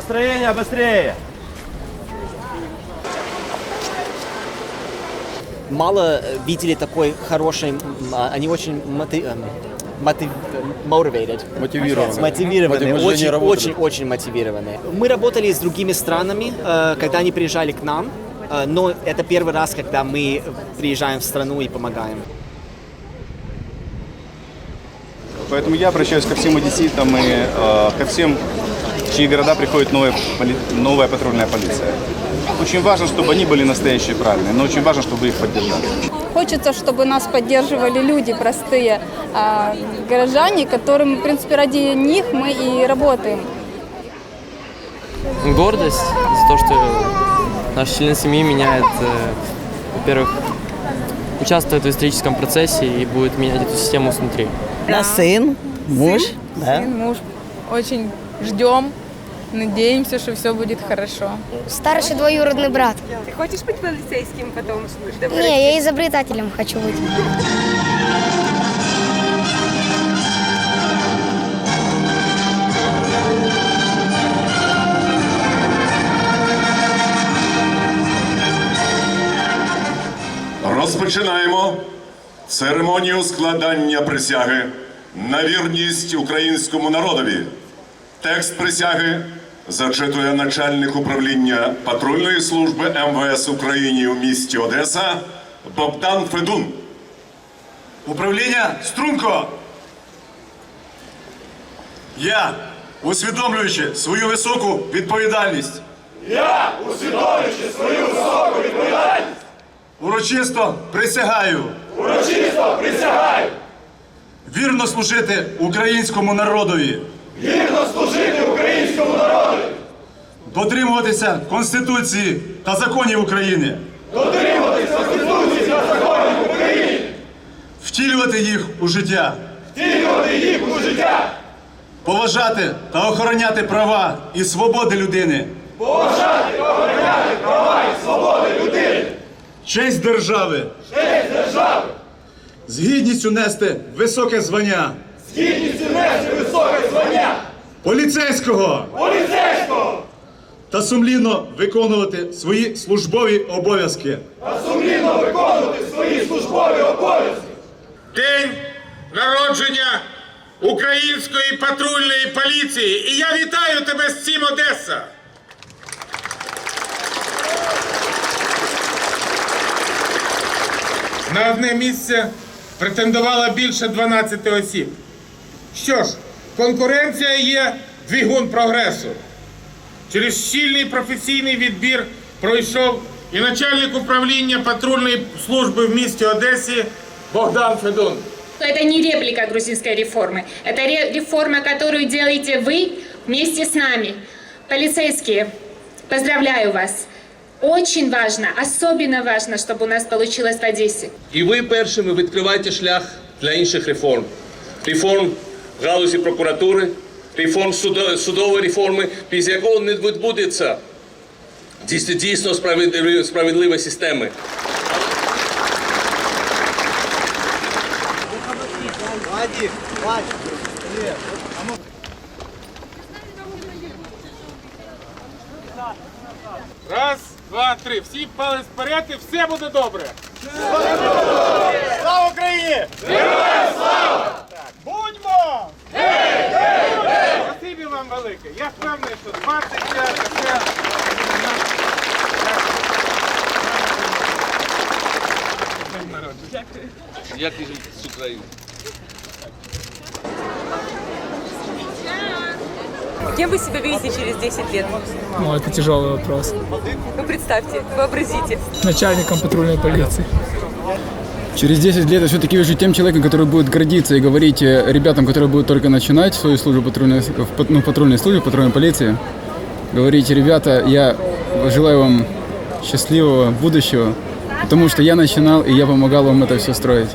Построение быстрее! мало э, видели такой хороший, а, они очень моти- эм, мотив- motivated. Мотивированы. Мотивированные, Мотивированы, очень, очень, очень мотивированные. Мы работали с другими странами, э, когда они приезжали к нам, э, но это первый раз, когда мы приезжаем в страну и помогаем. Поэтому я обращаюсь ко всем одесситам и э, ко всем, в чьи города приходит новая, поли- новая патрульная полиция. Очень важно, чтобы они были настоящие, правильные, но очень важно, чтобы их поддержали. Хочется, чтобы нас поддерживали люди простые, а, горожане, которым, в принципе, ради них мы и работаем. гордость за то, что наш член семьи меняет, э, во-первых, участвует в историческом процессе и будет менять эту систему снутри. Да. сын, муж. Да. Сын, муж. Очень ждем, надеемся, что все будет хорошо. Старший двоюродный брат. Ты хочешь быть полицейским потом? чтобы Не, я изобретателем хочу быть. Розпочинаємо церемонію складання присяги на вірність українському народові. Текст присяги зачитує начальник управління патрульної служби МВС України у місті Одеса Богдан Федун. Управління Струнко. Я, усвідомлюючи свою високу відповідальність. Я, усвідомлюючи свою високу відповідальність. Урочисто присягаю. Урочисто присягаю. Вірно служити українському народові. Вірно служити українському народові. Дотримуватися Конституції та законів України. Втілювати їх у життя. Втілювати їх у життя. Поважати та охороняти права і свободи людини. Поважати та охороняти права і свободи людини. Честь держави. Честь держави. З гідністю нести високе звання. З гідністю нести високе звання. Поліцейського. Поліцейського. Та сумлінно виконувати свої службові обов'язки. Сумлінно виконувати свої службові обов'язки! День народження української патрульної поліції. І я вітаю тебе з цим, Одеса! На одне місце претендувало більше 12 осіб. Що ж, конкуренція є двигун прогресу. Через щільний професійний відбір пройшов і начальник управління патрульної служби в місті Одесі Богдан Федун. Это не реплика грузинской реформы. Это ре- реформа, которую делаете вы вместе с нами. Полицейские, поздравляю вас. Очень важно, особенно важно, чтобы у нас получилось в Одессе. І ви першими відкриваєте шлях для інших реформ. Реформ в галузі прокуратури, реформ судо- судової реформи, після якого не відбудеться дійсно, дійсно справедливої, справедливої системи. Раз, два, три. Всі палець вперед і все буде добре. Слава Україні! Будьмо! Велике. Я впевнений, що 25 це... Як з України? Кем вы себя видите через 10 лет? Ну, это тяжелый вопрос. Ну, представьте, вообразите. Начальником патрульной полиции. Через 10 лет я все-таки вижу тем человеком, который будет гордиться и говорить э, ребятам, которые будут только начинать свою службу патрульной, в пат- ну, патрульной службе, патрульной полиции, говорить, ребята, я желаю вам счастливого будущего, потому что я начинал и я помогал вам это все строить.